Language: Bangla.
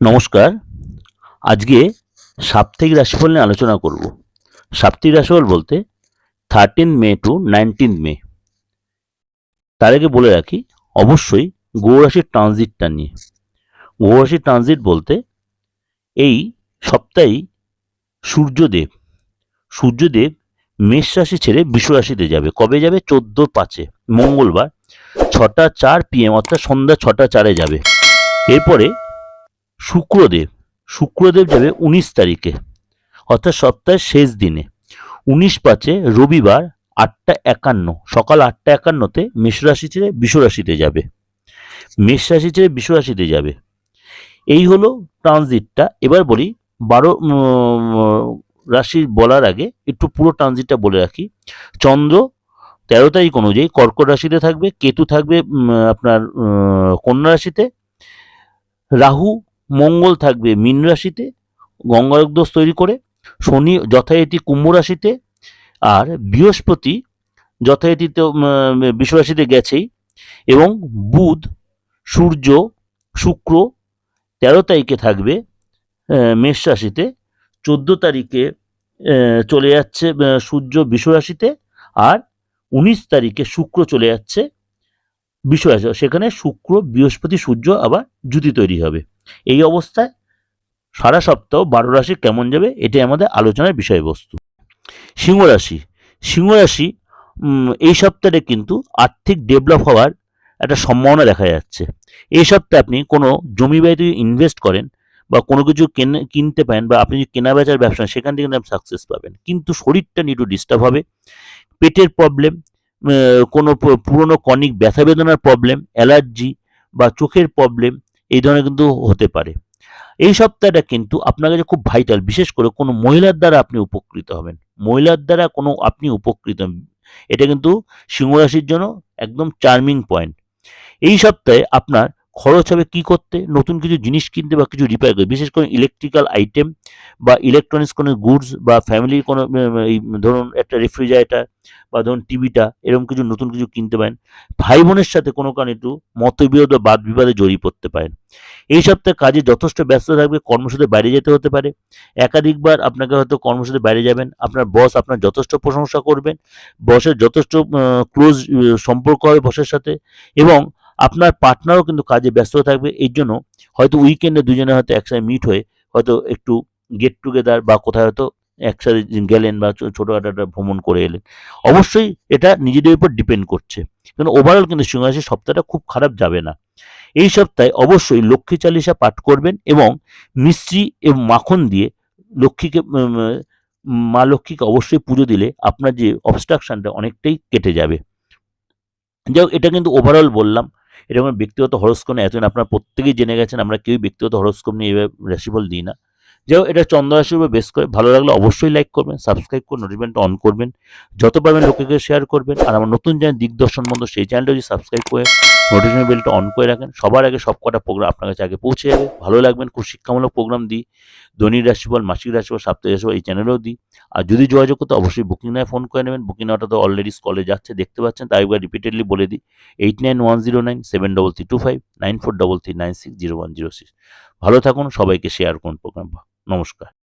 নমস্কার। আজকে সাপ্তাহিক রাশিফল নিয়ে আলোচনা করব। সাপ্তাহিক রাশিফল বলতে thirteen May to nineteen May. তার আগে বলে রাখি, অবশ্যই গৌরাশির ট্রানজিটটা নিয়ে। গৌরাশির ট্রানজিট বলতে এই সপ্তাহেই সূর্যদেব। সূর্যদেব মেষ রাশি ছেড়ে বিশ্ব রাশিতে যাবে। কবে যাবে? চোদ্দ পাঁচে, মঙ্গলবার। ছটা চার পিএম অর্থাৎ সন্ধ্যা ছটা চারে যাবে। এরপরে শুক্রদেব শুক্রদেব যাবে উনিশ তারিখে, অর্থাৎ সপ্তাহের শেষ দিনে। উনিশ পাঁচে রবিবার আটটা একান্ন, সকাল আটটা একান্নতে মেষ রাশি ছেড়ে বিষ রাশিতে যাবে। মেষ রাশি ছেড়ে বিষ রাশিতে যাবে। এই হলো ট্রানজিটটা। এবার বলি, বারো রাশি বলার আগে একটু পুরো ট্রানজিটটা বলে রাখি। চন্দ্র তেরো তারিখ অনুযায়ী কর্কট রাশিতে থাকবে, কেতু থাকবে আপনার কন্যা রাশিতে। রাহু মঙ্গল থাকবে মীন রাশিতে গঙ্গারক দোষ তৈরি করে, শনি যথারীতি কুম্ভ রাশিতে, আর বৃহস্পতি যথারীতিতে বিশ্ব রাশিতে গেছেই, এবং বুধ, সূর্য, শুক্র তেরো তারিখে থাকবে মেষ রাশিতে, চোদ্দ তারিখে চলে যাচ্ছে সূর্য বিশ্ব রাশিতে, আর উনিশ তারিখে শুক্র চলে যাচ্ছে বিশ্বরাশি সেখানে শুক্র, বৃহস্পতি, সূর্য আবার জুতি তৈরি হবে। এই অবস্থায় সারা সপ্তাহ বারো রাশি কেমন যাবে? এটাই আমাদের আলোচনার বিষয়বস্তু। সিংহ রাশি। সিংহ রাশি এই সপ্তাহে কিন্তু আর্থিক ডেভেলপ হওয়ার একটা সম্ভাবনা দেখা যাচ্ছে। এই সপ্তাহে আপনি কোনো জমি বাড়িতে ইনভেস্ট করেন বা কোনো কিছু কেনে, কিনতে পারেন বা আপনি যদি কেনা বেচার ব্যবসা সেখান থেকে আপনি সাকসেস পাবেন। কিন্তু শরীরটা নিয়ে একটু ডিস্টার্ব হবে। পেটের প্রবলেম কোনো পুরনো কনিক ব্যথা বেদনার প্রবলেম অ্যালার্জি বা চোখের প্রবলেম এই ধরনের কিন্তু হতে পারে। এই সপ্তাহটা কিন্তু আপনার কাছে খুব ভাইটাল বিশেষ করে কোনো মহিলার দ্বারা আপনি উপকৃত হবেন। মহিলার দ্বারা কোনো আপনি উপকৃত। এটা কিন্তু সিংহরাশির জন্য একদম চার্মিং পয়েন্ট এই সপ্তাহে আপনার খরচ হবে কি করতে, নতুন কিছু জিনিস কিনতে বা কিছু রিপেয়ার করতে, বিশেষ করে ইলেকট্রিক্যাল আইটেম বা ইলেকট্রনিক্স কোনো গুডস বা ফ্যামিলির কোনো এই, ধরুন একটা রেফ্রিজারেটার বা ধরুন টিভিটা এরকম কিছু নতুন কিছু কিনতে পারেন। ভাই বোনের সাথে কোনো কারণে একটু মতবিরোধ বা বাদ বিবাদে জড়িয়ে পড়তে পারেন। এই সপ্তাহে কাজে যথেষ্ট ব্যস্ত থাকবে কর্মসূত্রে বাইরে যেতে হতে পারে। একাধিকবার আপনাকে হয়তো কর্মসূত্রে বাইরে যাবেন, আপনার বস আপনার যথেষ্ট প্রশংসা করবেন বসের যথেষ্ট ক্লোজ সম্পর্ক হবে বসের সাথে এবং আপনার পার্টনারও কিন্তু কাজে ব্যস্ত থাকবে এই জন্য হয়তো উইকেন্ডে দুজনে হয়তো একসাথে মিট হয়ে হয়তো একটু গেট টুগেদার বা কোথায় হয়তো একসাথে গেলেন বা ছোটোখাটো একটা ভ্রমণ করে এলেন। অবশ্যই এটা নিজেদের উপর ডিপেন্ড করছে। কিন্তু ওভারঅল কিন্তু সিংহাসের সপ্তাহটা খুব খারাপ যাবে না। এই সপ্তাহে অবশ্যই লক্ষ্মী চালিশা পাঠ করবেন এবং মিষ্টি এবং মাখন দিয়ে লক্ষ্মীকে মা লক্ষ্মীকে অবশ্যই পুজো দিলে আপনার যে অবস্ট্রাকশনটা অনেকটাই কেটে যাবে। যাই হোক, এটা কিন্তু ওভারঅল বললাম। এটা কোনো ব্যক্তিগত হরস্কোপ নিয়ে এতদিন আপনারা প্রত্যেকেই জেনে গেছেন, আমরা কেউই ব্যক্তিগত হরস্কোপ নিয়ে এভাবে রাশিফল দিই না। যাই হোক, এটা চন্দ্র রাশির উপর বেস করে, ভালো লাগলে অবশ্যই লাইক করবেন সাবস্ক্রাইব করে নোটিফিকেশনটা অন করবেন, যত পারবেন লোকেকে শেয়ার করবেন, আর আমার নতুন চ্যানেল দিগদর্শন বন্ধু, সেই চ্যানেলটা যদি সাবস্ক্রাইব করে নোটিফিকেশন বেলটা অন করে রাখেন, সবার আগে সব কটা প্রোগ্রাম আপনার কাছে আগে পৌঁছে যাবে, ভালো লাগবেন, খুব শিক্ষামূলক প্রোগ্রাম দিই দৈনিক রাশিফল, মাসিক রাশিফল, সাপ্তাহিক রাশিফল, এই চ্যানেলেও দিই, আর যদি যোগাযোগ করতে অবশ্যই বুকিং নয় ফোন করে নেবেন বুকিং নেওয়াটা তো অলরেডি কলে যাচ্ছে, দেখতে পাচ্ছেন, তাই একবার রিপিটেডলি বলে দিই eight nine one zero nine seven double three two five nine four double three nine six zero one zero six ভালো থাকুন, সবাইকে শেয়ার করুন প্রোগ্রাম নমস্কার